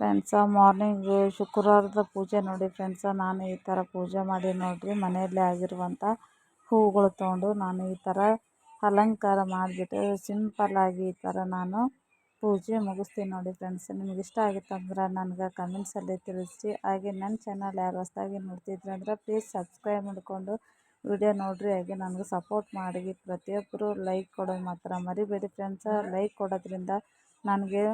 Friends, morning ಶುಕ್ರವಾರದ ಪೂಜೆ ನೋಡಿ ಫ್ರೆಂಡ್ಸ, ನಾನು ಈ ಥರ ಪೂಜೆ ಮಾಡಿ ನೋಡಿರಿ, ಮನೆಯಲ್ಲೇ ಆಗಿರುವಂಥ ಹೂವುಗಳು ತೊಗೊಂಡು ನಾನು ಈ ಥರ ಅಲಂಕಾರ ಮಾಡಿಬಿಟ್ಟು ಸಿಂಪಲ್ಲಾಗಿ ಈ ಥರ ನಾನು ಪೂಜೆ ಮುಗಿಸ್ತೀನಿ ನೋಡಿ ಫ್ರೆಂಡ್ಸ್. ನಿಮ್ಗೆ ಇಷ್ಟ ಆಗಿತ್ತಂದ್ರೆ ನನ್ಗೆ ನನಗೆ ಕಮೆಂಟ್ಸಲ್ಲಿ ತಿಳಿಸಿ. ಹಾಗೆ ನನ್ನ ಚಾನಲ್ ಯಾರು ಹೊಸ್ದಾಗಿ ನೋಡ್ತಿದ್ರೆ ಅಂದ್ರೆ ಪ್ಲೀಸ್ ಸಬ್ಸ್ಕ್ರೈಬ್ ಮಾಡಿಕೊಂಡು ವಿಡಿಯೋ ನೋಡಿರಿ. ಹಾಗೆ ನನಗೆ ಸಪೋರ್ಟ್ ಮಾಡಿ, ಪ್ರತಿಯೊಬ್ಬರು ಲೈಕ್ ಕೊಡೋದು ಮಾತ್ರ ಮರಿಬೇಡಿ ಫ್ರೆಂಡ್ಸ. ಲೈಕ್ ಕೊಡೋದ್ರಿಂದ ನನಗೆ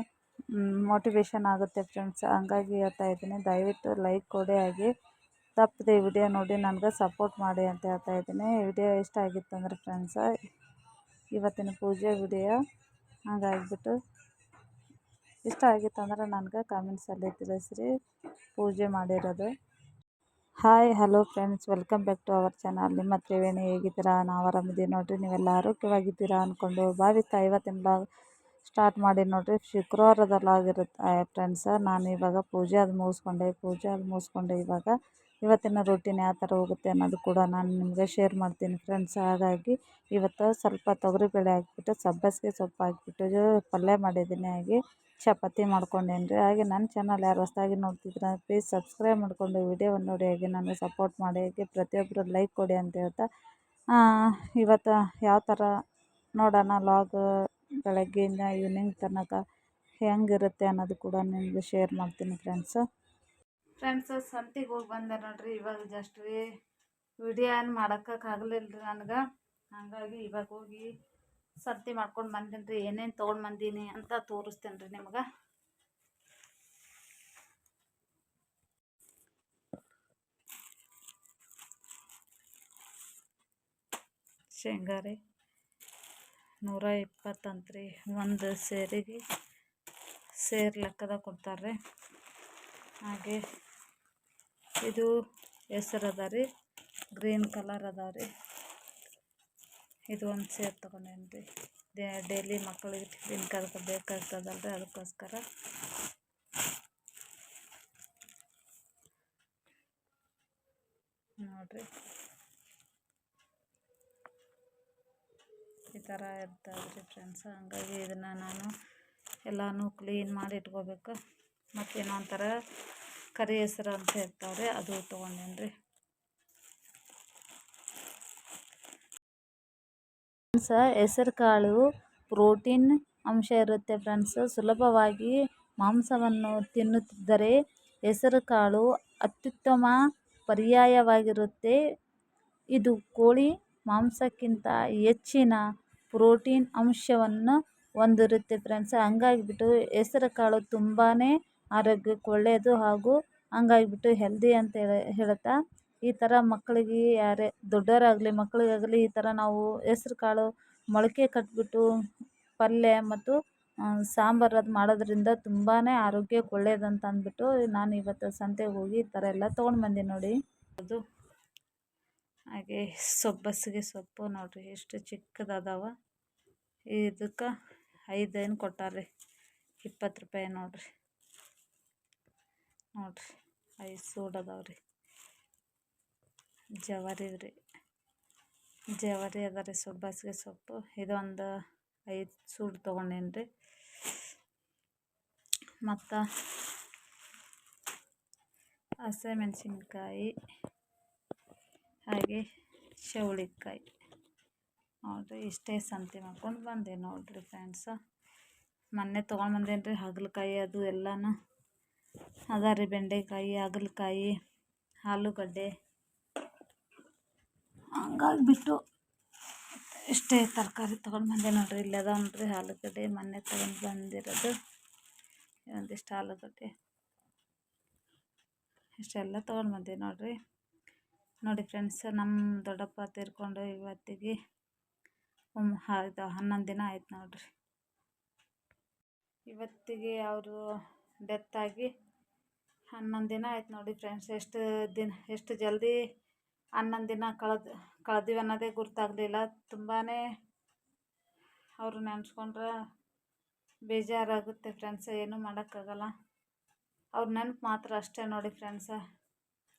ಮೋಟಿವೇಶನ್ ಆಗುತ್ತೆ ಫ್ರೆಂಡ್ಸ್ ಹಂಗಾಗಿ ಹೇಳ್ತಾ ಇದ್ದೀನಿ, ದಯವಿಟ್ಟು ಲೈಕ್ ಕೊಡಿ ಹಾಗೆ. ತಪ್ಪದೆ ವಿಡಿಯೋ ನೋಡಿ, ನನಗೆ ಸಪೋರ್ಟ್ ಮಾಡಿ ಅಂತ ಹೇಳ್ತಾ ಇದ್ದೀನಿ. ವಿಡಿಯೋ ಇಷ್ಟ ಆಗಿತ್ತು ಅಂದರೆ ಫ್ರೆಂಡ್ಸ ಇವತ್ತಿನ ಪೂಜೆ ವಿಡಿಯೋ ಹಾಗಾಗಿಬಿಟ್ಟು ಇಷ್ಟ ಆಗಿತ್ತು ಅಂದರೆ ನನಗೆ ಕಾಮೆಂಟ್ಸಲ್ಲಿ ತಿಳಿಸ್ರಿ. ಪೂಜೆ ಮಾಡಿರೋದು. Hi hello friends welcome back to our channel ನಿಮ್ಮ ತ್ರಿವೇಣಿ ಹೇಗಿದ್ದೀರಾ? ನಾವು ಆರಾಮಿದ್ದೀವಿ ನೋಡಿರಿ. ನೀವೆಲ್ಲ ಆರೋಗ್ಯವಾಗಿದ್ದೀರಾ ಅಂದ್ಕೊಂಡು ಭಾವಿಸ್ತಾ ಇವತ್ತಿನ ಬ್ಲಾಗ್ ಸ್ಟಾರ್ಟ್ ಮಾಡಿ ನೋಡಿರಿ. ಶುಕ್ರವಾರದಲ್ಲಾಗಿರುತ್ತೆ ಫ್ರೆಂಡ್ಸ ನಾನು ಇವಾಗ ಪೂಜೆ ಅದು ಮುಗಿಸ್ಕೊಂಡೆ, ಪೂಜೆ ಅದು ಮುಗಿಸ್ಕೊಂಡೆ. ಇವಾಗ ಇವತ್ತಿನ ರೂಟೀನ್ ಯಾವ ಥರ ಹೋಗುತ್ತೆ ಅನ್ನೋದು ಕೂಡ ನಾನು ನಿಮಗೆ ಶೇರ್ ಮಾಡ್ತೀನಿ ಫ್ರೆಂಡ್ಸ್ ಹಾಗಾಗಿ ಇವತ್ತು ಸ್ವಲ್ಪ ತೊಗರಿಬೇಳೆ ಹಾಕ್ಬಿಟ್ಟು, ಸಬ್ಬಸಿಗೆ ಸೊಪ್ಪು ಹಾಕ್ಬಿಟ್ಟು ಪಲ್ಯ ಮಾಡಿದ್ದೀನಿ. ಹಾಗೆ ಚಪಾತಿ ಮಾಡ್ಕೊಂಡೇನಿ ರೀ ಹಾಗೆ ನನ್ನ ಚಾನಲ್ ಯಾರು ಹೊಸ್ದಾಗಿ ನೋಡ್ತಿದ್ರೆ ಪ್ಲೀಸ್ ಸಬ್ಸ್ಕ್ರೈಬ್ ಮಾಡಿಕೊಂಡು ವಿಡಿಯೋವನ್ನು ನೋಡಿ. ಹಾಗೆ ನನಗೆ ಸಪೋರ್ಟ್ ಮಾಡಿ. ಹಾಗೆ ಪ್ರತಿಯೊಬ್ಬರು ಲೈಕ್ ಕೊಡಿ ಅಂತ ಹೇಳ್ತಾ ಇವತ್ತು ಯಾವ ಥರ ನೋಡೋಣ ಲಾಗ್ ಬೆಳಗ್ಗೆಯಿಂದ ಈವ್ನಿಂಗ್ ತನಕ ಹೆಂಗಿರುತ್ತೆ ಅನ್ನೋದು ಕೂಡ ನಿಮಗೆ ಶೇರ್ ಮಾಡ್ತೀನಿ ಫ್ರೆಂಡ್ಸು ಫ್ರೆಂಡ್ಸ್ ಸಂತಿಗೆ ಹೋಗಿ ಬಂದೆ ನೋಡ್ರಿ, ಇವಾಗ ಜಸ್ಟ್ ವಿಡಿಯೋ ಏನು ಮಾಡೋಕ್ಕಾಗಲಿಲ್ಲ ರೀ ನನಗೆ. ಹಾಗಾಗಿ ಇವಾಗ ಹೋಗಿ ಸಂತಿ ಮಾಡ್ಕೊಂಡು ಬಂದೀನಿ ರೀ ಏನೇನು ತೊಗೊಂಡು ಬಂದೀನಿ ಅಂತ ತೋರಿಸ್ತೇನೆ ರೀ ನಿಮ್ಗೆ. ಶೇಂಗಾ ರೀ. ನೂರ ಇಪ್ಪತ್ತಂತ್ರಿ ಒಂದು ಸೇರಿಗೆ ಸೇರ್ ಲೆಕ್ಕದಾಗ ಕೊಡ್ತಾರೆ ಹಾಗೆ ಇದು ಹೆಸರು ಅದ ರೀ ಗ್ರೀನ್ ಕಲರ್ ಅದಾವ ರೀ ಇದು ಒಂದು ಸೇರ್ ತೊಗೊಂಡೇನಿ ರೀ ಡೈಲಿ ಮಕ್ಕಳಿಗೆ ಟಿಫಿನ್ ಕರ್ಕ ಬೇಕಾಗ್ತದಲ್ಲ ರೀ ಅದಕ್ಕೋಸ್ಕರ ನೋಡಿರಿ. ಥರ ಇರ್ತದೆ ರೀ ಫ್ರೆಂಡ್ಸ್. ಹಂಗಾಗಿ ಇದನ್ನು ನಾನು ಎಲ್ಲನೂ ಕ್ಲೀನ್ ಮಾಡಿ ಇಟ್ಕೋಬೇಕು. ಮತ್ತು ಇನ್ನೊಂದು ಥರ ಕರಿ ಹೆಸ್ರು ಅಂತ ಇರ್ತಾವೆ ಅದು ತೊಗೊಂಡೇನಿ ರೀ ಫ್ರೆಂಡ್ಸ, ಹೆಸರು ಕಾಳು ಪ್ರೋಟೀನ್ ಅಂಶ ಇರುತ್ತೆ ಫ್ರೆಂಡ್ಸ್. ಸುಲಭವಾಗಿ ಮಾಂಸವನ್ನು ತಿನ್ನುತ್ತಿದ್ದರೆ ಹೆಸರು ಕಾಳು ಅತ್ಯುತ್ತಮ ಪರ್ಯಾಯವಾಗಿರುತ್ತೆ. ಇದು ಕೋಳಿ ಮಾಂಸಕ್ಕಿಂತ ಹೆಚ್ಚಿನ ಪ್ರೋಟೀನ್ ಅಂಶವನ್ನು ಹೊಂದಿರುತ್ತೆ ಫ್ರೆಂಡ್ಸ್ ಹಂಗಾಗ್ಬಿಟ್ಟು ಹೆಸರು ಕಾಳು ತುಂಬಾ ಆರೋಗ್ಯಕ್ಕೆ ಒಳ್ಳೆಯದು ಹಾಗೂ ಹಂಗಾಗ್ಬಿಟ್ಟು ಹೆಲ್ದಿ ಅಂತ ಹೇಳಿ ಹೇಳ್ತಾ ಈ ಥರ ಮಕ್ಕಳಿಗೆ ಯಾರೇ, ದೊಡ್ಡವರಾಗಲಿ, ಮಕ್ಕಳಿಗಾಗಲಿ ಈ ಥರ ನಾವು ಹೆಸ್ರು ಕಾಳು ಮೊಳಕೆ ಕಟ್ಬಿಟ್ಟು ಪಲ್ಯ ಮತ್ತು ಸಾಂಬಾರು ಅದು ಮಾಡೋದ್ರಿಂದ ತುಂಬಾ ಆರೋಗ್ಯಕ್ಕೆ ಒಳ್ಳೆಯದಂತ ಅಂದ್ಬಿಟ್ಟು ನಾನು ಇವತ್ತು ಸಂತೆಗೆ ಹೋಗಿ ಈ ಥರ ಎಲ್ಲ ತೊಗೊಂಡು ಬಂದೀನಿ ನೋಡಿ. ಅದು ಹಾಗೆ ಸೊಬ್ಬಸಿಗೆ ಸೊಪ್ಪು ನೋಡಿರಿ, ಎಷ್ಟು ಚಿಕ್ಕದದಾವ. ಇದಕ್ಕೆ ಐದೇನು ಕೊಟ್ಟಾರೆ ಇಪ್ಪತ್ತು ರೂಪಾಯಿ ನೋಡಿರಿ. ನೋಡಿರಿ, ಐದು ಸೂಡ್ ಅದಾವೆ ರೀ ಜವಾರಿ ರೀ. ಜವಾರಿ ಅದ ರೀ ಸೊಪ್ಪಸಿಗೆ ಸೊಪ್ಪು. ಇದೊಂದು ಐದು ಸೂಡ್ ತೊಗೊಂಡೇನಿ ರೀ. ಮತ್ತು ಹಸಿಮೆಣ್ಸಿನ್ಕಾಯಿ, ಹಾಗೆ ಚೌಳಿಕಾಯಿ. ನೋಡಿರಿ, ಇಷ್ಟೇ ಸಂತೆ ಮಾಡ್ಕೊಂಡು ಬಂದೆ ನೋಡಿರಿ ಫ್ರೆಂಡ್ಸ ಮೊನ್ನೆ ತೊಗೊಂಡು ರೀ ಹಾಗಲಕಾಯಿ ಅದು ಎಲ್ಲನೂ. ಅದ ರೀ ಬೆಂಡೆಕಾಯಿ, ಹಾಗಲಕಾಯಿ, ಆಲೂಗಡ್ಡೆ. ಹಂಗಾಗಿಬಿಟ್ಟು ಇಷ್ಟೇ ತರಕಾರಿ ತೊಗೊಂಡು ಬಂದೆ ನೋಡಿರಿ, ಇಲ್ಲಿ ಅದಾವ ನೋಡಿರಿ ಆಲೂಗಡ್ಡೆ ಮೊನ್ನೆ ತೊಗೊಂಡು ಬಂದಿರೋದು ಒಂದಿಷ್ಟು ಆಲೂಗಡ್ಡೆ. ಇಷ್ಟೆಲ್ಲ ತೊಗೊಂಡು ಬಂದೆ ನೋಡಿರಿ. ನೋಡಿ ಫ್ರೆಂಡ್ಸ್ ನಮ್ಮ ದೊಡ್ಡಪ್ಪ ತೀರ್ಕೊಂಡು ಇವತ್ತಿಗೆ ಇದು ಹನ್ನೊಂದು ದಿನ ಆಯ್ತು ನೋಡಿರಿ. ಇವತ್ತಿಗೆ ಅವರು ಡೆತ್ ಆಗಿ ಹನ್ನೊಂದು ದಿನ ಆಯ್ತು ನೋಡಿ ಫ್ರೆಂಡ್ಸ್ ಎಷ್ಟು ದಿನ, ಎಷ್ಟು ಜಲ್ದಿ ಹನ್ನೊಂದು ದಿನ ಕಳೆದು, ಕಳೆದಿವಿ ಅನ್ನೋದೇ ಗೊತ್ತಾಗಲಿಲ್ಲ ತುಂಬಾ ಅವರು ನೆನೆಸ್ಕೊಂಡ್ರೆ ಬೇಜಾರಾಗುತ್ತೆ ಫ್ರೆಂಡ್ಸ್ ಏನೂ ಮಾಡೋಕ್ಕಾಗಲ್ಲ. ಅವ್ರ ನೆನಪು ಮಾತ್ರ ಅಷ್ಟೇ ನೋಡಿ ಫ್ರೆಂಡ್ಸ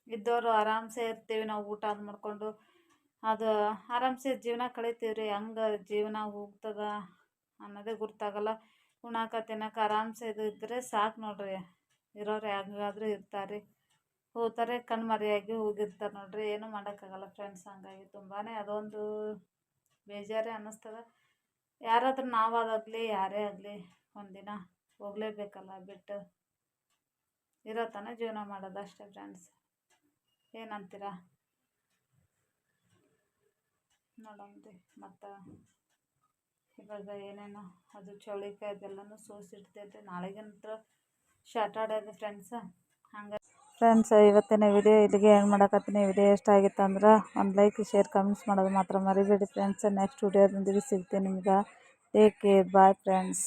ಇದ್ದವರು ಆರಾಮ್ಸೆ ಇರ್ತೀವಿ, ನಾವು ಊಟ ಅದು ಮಾಡಿಕೊಂಡು. ಅದು ಆರಾಮ್ಸೆ ಜೀವನ ಕಳಿತೀವಿ ರೀ ಹಂಗೆ ಜೀವನ ಹೋಗ್ತದ ಅನ್ನೋದೇ ಗುರ್ತಾಗಲ್ಲ. ಉಣ್ಣಾಕ ತಿನ್ನಕ್ಕೆ ಆರಾಮ್ಸೆ ಇದು ಇದ್ದರೆ ಸಾಕು ನೋಡಿರಿ, ಇರೋರು ಹೆಂಗಾದ್ರೂ ಇರ್ತಾರೆ. ಹೋಗ್ತಾರೆ ಕಣ್ಮರೆಯಾಗಿ ಹೋಗಿರ್ತಾರೆ ನೋಡಿರಿ. ಏನು ಮಾಡೋಕ್ಕಾಗಲ್ಲ ಫ್ರೆಂಡ್ಸ್ ಹಂಗಾಗಿ ತುಂಬಾ ಅದೊಂದು ಬೇಜಾರೇ ಅನ್ನಿಸ್ತದೆ. ಯಾರಾದರೂ ನಾವಾಗಲಿ ಯಾರೇ ಆಗಲಿ ಒಂದಿನ ಹೋಗಲೇಬೇಕಲ್ಲ ಬಿಟ್ಟು. ಇರೋ ತಾನೇ ಜೀವನ ಮಾಡೋದು ಅಷ್ಟೇ ಫ್ರೆಂಡ್ಸ್ ಏನಂತೀರ? ನೋಡಮ್ರಿ ಮತ್ತು ಇವಾಗ ಏನೇನೋ ಅದು ಚೌಳಿಕಾಯಿ ಅದೆಲ್ಲನೂ ಸೋಸಿಡ್ತೈತೆ ನಾಳೆಗಂತ್ರ ಶಾರ್ಟ್ ಇದೆ ಫ್ರೆಂಡ್ಸ ಹಂಗೆ ಫ್ರೆಂಡ್ಸ್ ಇವತ್ತಿನ ವಿಡಿಯೋ ಇಲ್ಲಿಗೆ ಏನು ಮಾಡಕತ್ತೀನಿ. ವಿಡಿಯೋ ಇಷ್ಟ ಆಗಿತ್ತು ಅಂದ್ರೆ ಒಂದು ಲೈಕ್ ಶೇರ್ ಕಮೆಂಟ್ಸ್ ಮಾಡೋದು ಮಾತ್ರ ಮರಿಬೇಡಿ ಫ್ರೆಂಡ್ಸ್ ನೆಕ್ಸ್ಟ್ ವಿಡಿಯೋದೊಂದಿಗೆ ಸಿಗ್ತೀನಿ ನಿಮ್ಗೆ. Take care bye friends